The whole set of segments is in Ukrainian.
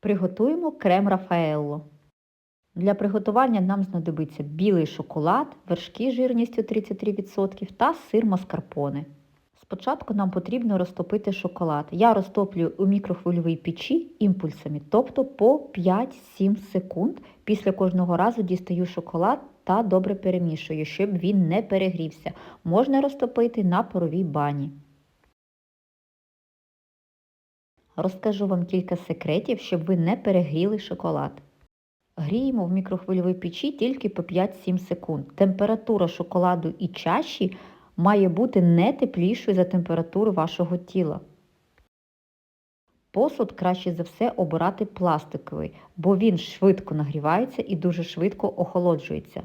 Приготуємо крем Рафаелло. Для приготування нам знадобиться білий шоколад, вершки жирністю 33% та сир маскарпоне. Спочатку нам потрібно розтопити шоколад. Я розтоплюю у мікрохвильовій печі імпульсами, тобто по 5-7 секунд. Після кожного разу дістаю шоколад та добре перемішую, щоб він не перегрівся. Можна розтопити на паровій бані. Розкажу вам кілька секретів, щоб ви не перегріли шоколад. Гріємо в мікрохвильовій печі тільки по 5-7 секунд. Температура шоколаду і чаші має бути не теплішою за температуру вашого тіла. Посуд краще за все обирати пластиковий, бо він швидко нагрівається і дуже швидко охолоджується.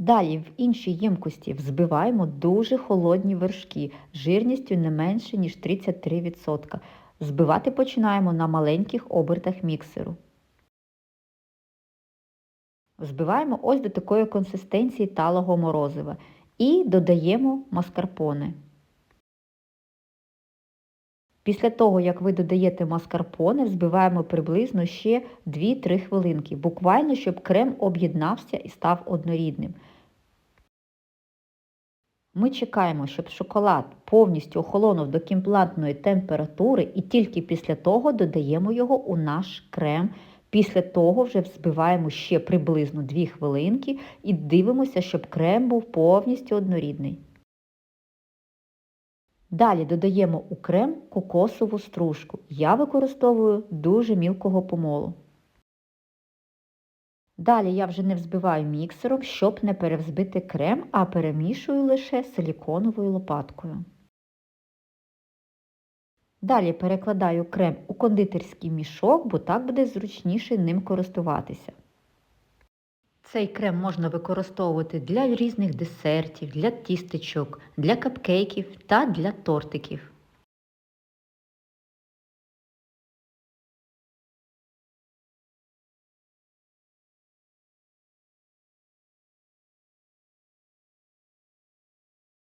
Далі в іншій ємкості взбиваємо дуже холодні вершки жирністю не менше, ніж 33%. Збивати починаємо на маленьких обертах міксеру. Взбиваємо ось до такої консистенції талого морозива і додаємо маскарпоне. Після того, як ви додаєте маскарпоне, взбиваємо приблизно ще 2-3 хвилинки, буквально, щоб крем об'єднався і став однорідним. Ми чекаємо, щоб шоколад повністю охолонув до кімплантної температури і тільки після того додаємо його у наш крем. Після того вже взбиваємо ще приблизно 2 хвилинки і дивимося, щоб крем був повністю однорідний. Далі додаємо у крем кокосову стружку. Я використовую дуже мілкого помолу. Далі я вже не взбиваю міксером, щоб не перевзбити крем, а перемішую лише силіконовою лопаткою. Далі перекладаю крем у кондитерський мішок, бо так буде зручніше ним користуватися. Цей крем можна використовувати для різних десертів, для тістечок, для капкейків та для тортиків.